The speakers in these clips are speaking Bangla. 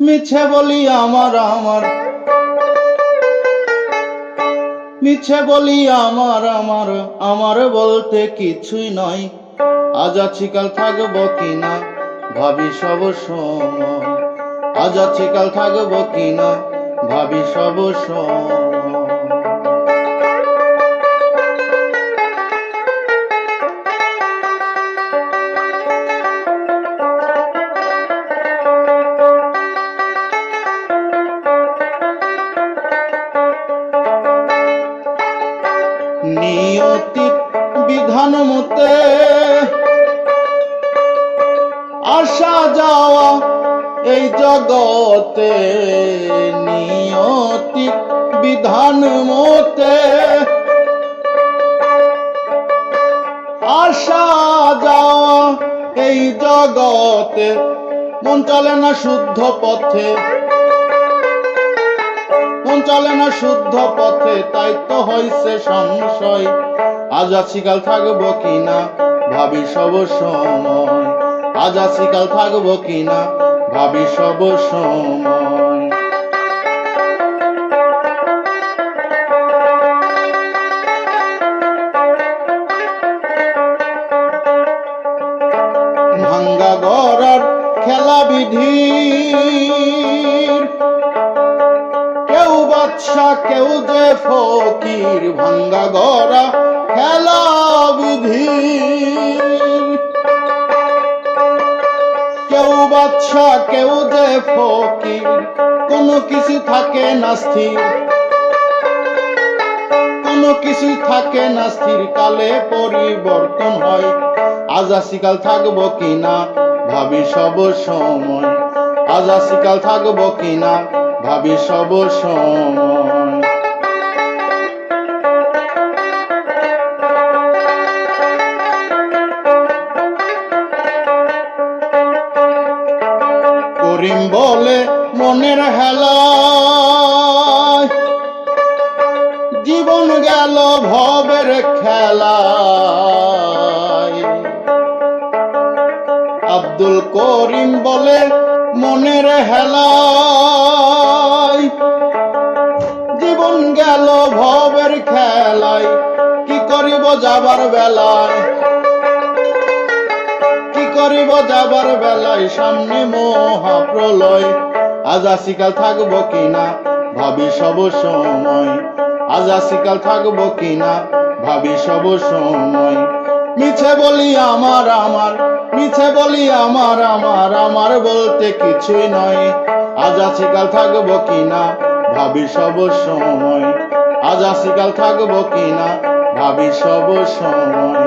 মিছে বলি আমার আমার। মিছে বলি আমার আমার। আমার বলতে কিছুই নয়। আজ আছি, কাল থাকব কিনা? ভাবি সব সময়। আজ আছি, কাল থাকব কিনা? ভাবি সব সময়। নিয়তি বিধান মতে আসা যাওয়া এই জগতে নিয়তি বিধান মতে আসা যাওয়া এই জগতে মন চলে না শুদ্ধ পথে চলে না শুদ্ধ পথে, তাই তো হইছে সংশয়। আজ আছিকাল থাকব কিনা, ভাবি সব সময়। আজ আছিকাল থাকব কিনা, ভাবি সব সময়। ভাঙ্গা গড়ার খেলা বিধি। কেউ বাদশা কেউ যে ফকির ভাঙ্গা গড়া খেলা বিধি কেউ বাদশা, কেউ যে ফকির, কোনো কিছু থাকে না স্থির। কোনো কিছু থাকে না স্থির, কালে পরিবর্তন হয়। আজ আসিকাল থাকব কিনা ভাবি সব সময়। আজ আসিকাল থাকব কিনা ভাবি সব সময়। করিম বলে মনের হেলা। জীবন গেল ভবের খেলায়। আব্দুল করিম বলে মনের হেলায়। জীবন গেল ভবের খেলায়। কি করিব যাবার বেলায়? কি করিব যাবার বেলায়? সামনে মহা প্রলয় আজ আসিকাল থাকব কিনা ভাবি সব সময়। আজ আসিকাল থাকব কিনা ভাবি সব সময়। মিছে বলি আমার আমার। মিছে বলি আমার আমার আমার বলতে কিছুই নয়। আজ আসিকাল থাকব কিনা ভাবি সব সময়। আজ আসিকাল থাকব কিনা ভাবি সব সময়।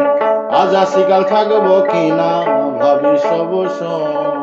আজ আসিকাল থাকব কিনা ভাবি সব সময়।